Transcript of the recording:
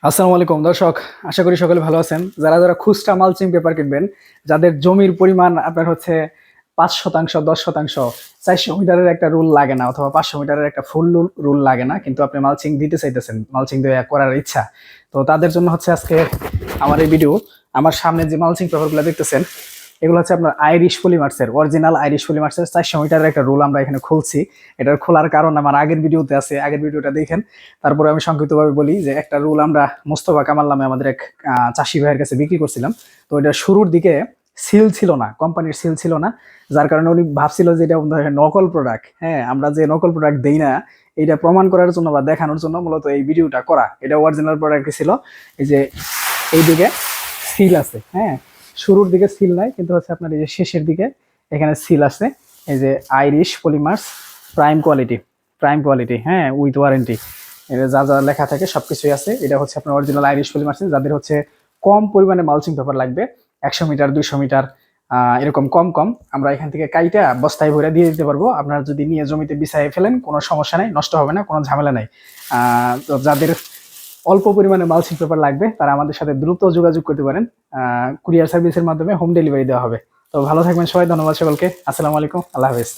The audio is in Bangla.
আসসালামু আলাইকুম, দর্শক, আশা করি সকলে ভালো আছেন। যারা যারা খুচরা মালচিং পেপার কিনবেন, যাদের জমির পরিমাণ আপনার হচ্ছে পাঁচ শতাংশ, দশ শতাংশ, চারশো মিটারের একটা রুল লাগে না অথবা পাঁচশো মিটারের একটা ফুল রুল লাগে না, কিন্তু আপনি মালচিং দিতে চাইতেছেন, মালচিং দেওয়া করার ইচ্ছা। তো তাদের জন্য হচ্ছে আজকে আমার এই ভিডিও আমার সামনে যে মালচিং পেপারগুলো দেখতেছেন এগুলো হচ্ছে আপনার আইরিশ পলিমার্সের অরিজিনাল আইরিশ পলিমার্সের চারশো মিটারের একটা রুল আমরা এখানে খুলছি। এটার খোলার কারণ আমার আগের ভিডিওতে আছে, আগের ভিডিওটা দেখেন। তারপরে আমি সংক্ষিপ্তভাবে বলি যে একটা রুল আমরা মোস্তফা কামাল নামে আমাদের এক চাষি ভাইয়ের কাছে বিক্রি করছিলাম। তো এটা শুরুর দিকে সিল ছিল না কোম্পানির সিল ছিল না, যার কারণে উনি ভাবছিল যে এটা নকল প্রোডাক্ট হ্যাঁ আমরা যে নকল প্রোডাক্ট দেই না, এটা প্রমাণ করার জন্য বা দেখানোর জন্য মূলত এই ভিডিওটা করা। এটা অরিজিনাল প্রোডাক্ট ছিল, এই যে এইদিকে সিল আছে। হ্যাঁ শুরুর দিকে সিল নাই, কিন্তু হচ্ছে আপনার এই যে শেষের দিকে এখানে সিল আছে। এই যে Irish polymers prime quality prime quality হ্যাঁ উইথ ওয়ারেন্টি এটা যা যা লেখা থাকে সব কিছুই আছে। এটা হচ্ছে আপনার অরিজিনাল আইরিশ পলিমার্স যাদের হচ্ছে কম পরিমাণে মালচিং পেপার লাগবে, একশো মিটার, দুইশো মিটার এরকম কম কম। আমরা এখান থেকে কাইটা বস্তায় ভরে দিয়ে দিতে পারব। আপনারা যদি নিয়ে জমিতে বিছাই ফেলেন, কোনো সমস্যা নাই, নষ্ট হবে না, কোনো ঝামেলা নাই। তো যাদের অল্প পরিমাণে মালচিং পেপার লাগবে, তারা আমাদের সাথে দ্রুত যোগাযোগ করতে পারেন। কুরিয়ার সার্ভিসের মাধ্যমে হোম ডেলিভারি দেওয়া হবে। তো ভালো থাকবেন সবাই, ধন্যবাদ সকলকে। আসসালামু আলাইকুম, আল্লাহ হাফেজ।